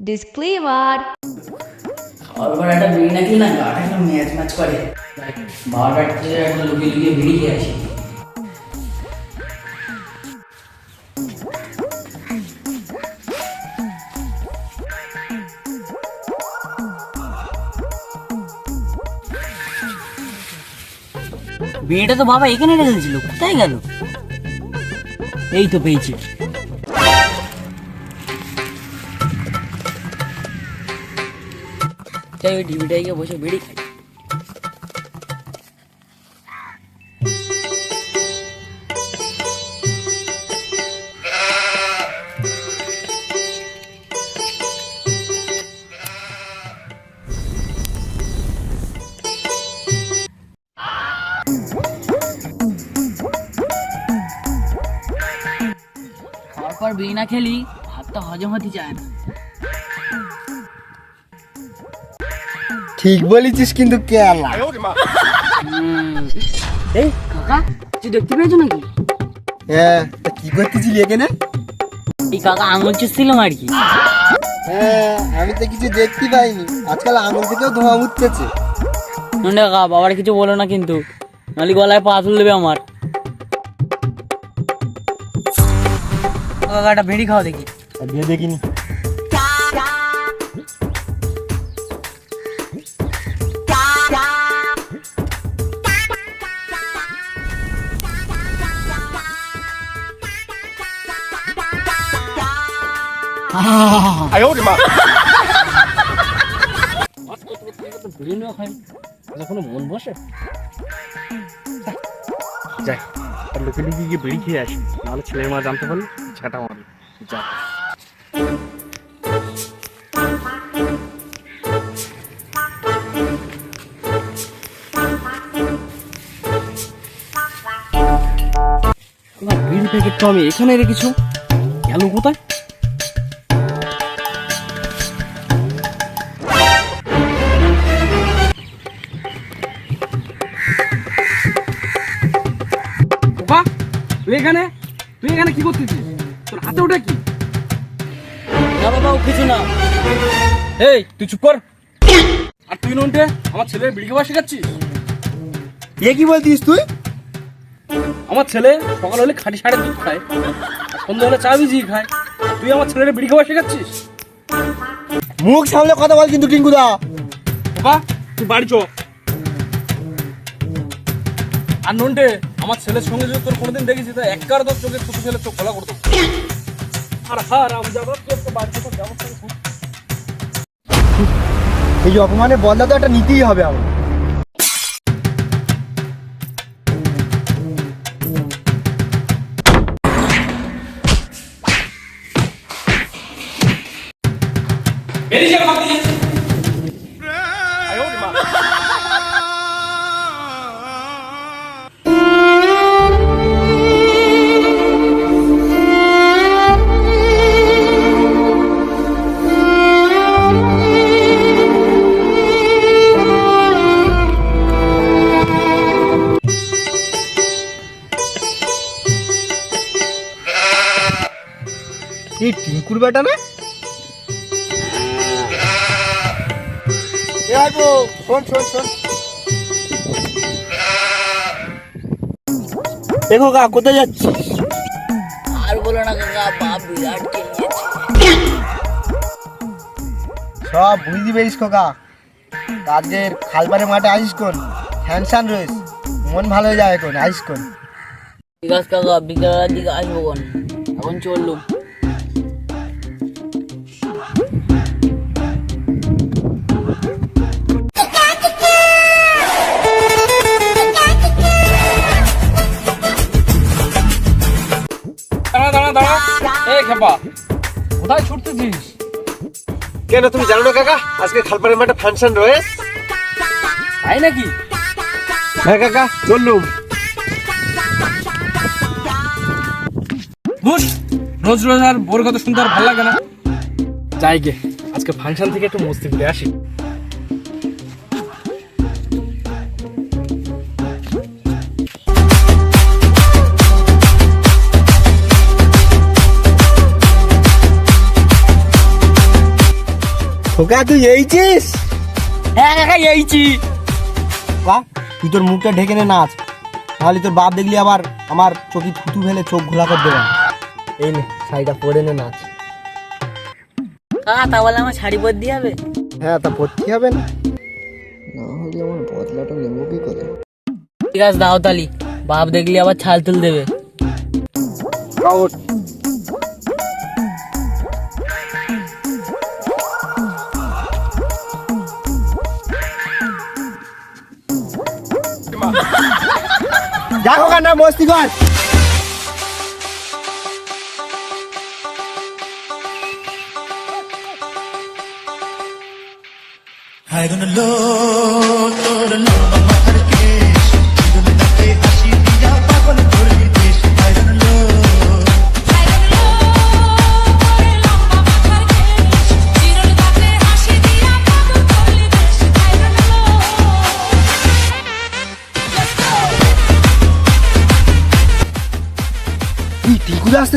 Disclaimer. খাওয়ার পর একটা বিড়ি না না গাটা একটা ম্যাচ ম্যাচ করে বারোটার থেকে একটা লুকিয়ে লুকিয়ে বিড়ি আসি বিড়িটা তো বাবা এখানে রেখে দিয়েছিল কোথায় গেল এই তো পেয়েছি তাই ওই টিভিটাই গিয়ে বসে বিড়ি খাই। পর বিড়ি না খেলি ভাতটা হজম হতে চায় না। ঠিক বলেছিস কিন্তু কেলা। এই কাকা কিছু দেখতে পেয়েছ নাকি? হ্যাঁ কি করতেছিলি এখানে? এই কাকা আঙুল চুষছিলাম আর কি হ্যাঁ আমি তো কিছু দেখতে পাইনি। আজকাল আঙুল থেকেও ধোঁয়া উঠতেছে। নুন্ডা কাকা বাবার কিছু বলো না কিন্তু। নালি গলায় পা তুলে দেবে আমার কাকাটা ভেড়ি খাও দেখি। দেখিনি। কোনো মন বসে যাই আর লোকে লিখে গিয়ে বেরিয়ে খেয়ে আসি নাহলে ছেলের মা জানতে পারলে ছাটা মারবে যা। তোমার বিল প্যাকেট তো আমি এখানে রেখেছো গেল কোথায়? তুই এখানে? তুই এখানে কি করতেছিস? তোর হাতে ওটা কি? না বাবা ও কিছু না। এই তুই চুপ কর। আর তুই নন্টে আমার ছেলের বিড়ি খাওয়া শেখাচ্ছিস এ কি বলতিস তুই? আমার ছেলে সকাল হলে খাঁটি সাড়ে দুধ খায় সন্ধ্যা হলে চা ভিজিয়ে খায়। তুই আমার ছেলের বিড়ি খাওয়া শেখাচ্ছিস মুখ সামলে কথা বল কিন্তু টিঙ্কুদা বাবা তুই বাড়ি চ। আর নন্টে আমার ছেলের সঙ্গে যদি তোর কোনোদিন দেখেছি তো এক কার তোর চোখে ছোট ছেলের চোখ খোলা করতো আর হার আমি যাব তোর তো তো ব্যবস্থা এই অপমানে বদলা তো একটা নিতেই হবে আমার। বেরিয়ে যা এই টিঙ্কুর বেটা না? দেখো কা কোথায় যাচ্ছিস? আর বলো না কাকা বাপ বিরাট সব বুঝতে পেরিস খোকা কাজের খালবারে মাঠে আইস কোন? হ্যান্ডসান রয়েস মন ভালো হয়ে যায় এখন আইস কোন? ঠিক আছে কাকা বিকালের দিকে আসব কোন? এখন চললুম। এই খেপা। কোথায় ছুটতেছিস? কেন তুমি জানো না কাকা? আজকে মাঠে ফাংশন তাই নাকি? হ্যাঁ কাকা চললুম বুঝ রোজ রোজ আর বোর কথা শুনতে আর ভালো লাগে না। যাই গে আজকে ফাংশন থেকে একটু মস্তি করে আসি। খোকা তুই এইছিস? হ্যাঁ কাকা এইছি। বাহ তুই তোর মুখটা ঢেকে নে নাচ। তাহলে তোর বাপ দেখলি আবার আমার চোখে থুতু ফেলে চোখ ঘোলা করে দেবে। এই নে শাড়িটা পরে নে নাচ। কাকা তা বলে আমার শাড়ি পর দিয়ে হবে? হ্যাঁ তা পড়তে হবে না। না হলে আমার বদলাটা নেব কি করে? ঠিক আছে দাও তালি। বাপ দেখলি আবার ছাল তুল দেবে। দেখো কান্না মস্তি কর তুই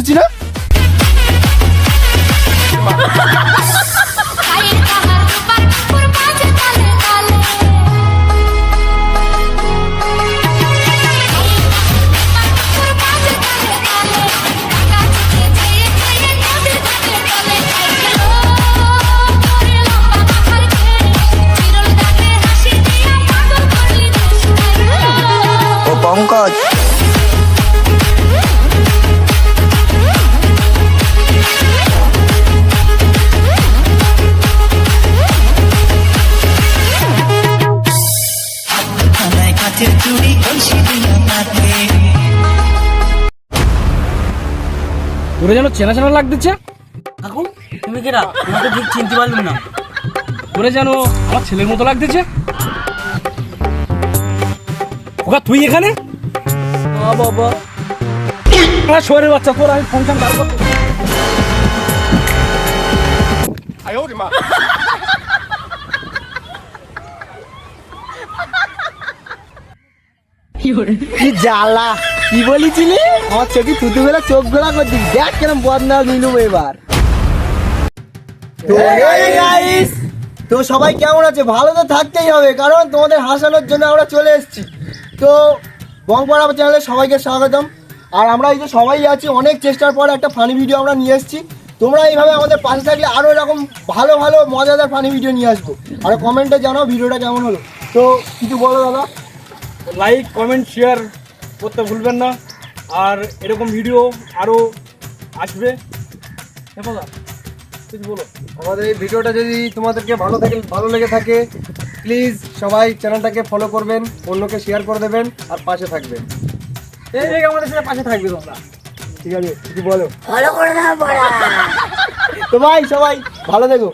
আসতেছি না তোরে যেন চেনা চেনা লাগতেছে? কাকু তুমি কেরা তোমাকে ঠিক চিনতে পারলাম না। তোরে যেন আমার ছেলের মতো লাগতেছে? ওকা তুই এখানে? বাবা। শহরের বাচ্চা তোর আমি ফাংশন বার করতে কি জ্বালা? কি বলেছিলি? আমার চোখে থুতু ফেলে চোখ গোলা করে দিবি দেখ কেরম বদনা নিলুম এবার। তো সবাই কেমন আছে? ভালো তো থাকতেই হবে কারণ তোমাদের হাসানোর জন্য আমরা চলে এসেছি। তো বংপাড়া চ্যানেলে সবাইকে স্বাগতম। আর আমরা এই যে সবাই আছি অনেক চেষ্টার পর একটা ফানি ভিডিও আমরা নিয়ে এসেছি। তোমরা এইভাবে আমাদের পাশে থাকলে আরও এরকম ভালো ভালো মজাদার ফানি ভিডিও নিয়ে আসব। আর কমেন্টে জানাও ভিডিওটা কেমন হলো। তো কিছু বলো দাদা। লাইক কমেন্ট শেয়ার করতে ভুলবেন না। আর এরকম ভিডিও আরও আসবে। হ্যাঁ দাদা কিছু বলো। আমাদের এই ভিডিওটা যদি তোমাদেরকে ভালো থাকে ভালো লেগে থাকে প্লিজ সবাই চ্যানেলটাকে ফলো করবেন অন্যকে শেয়ার করে দেবেন আর পাশে থাকবেন। এই যে আমাদের সাথে পাশে থাকবে তোমরা। ঠিক আছে কিছু বলো। তো ভাই সবাই ভালো থেকো।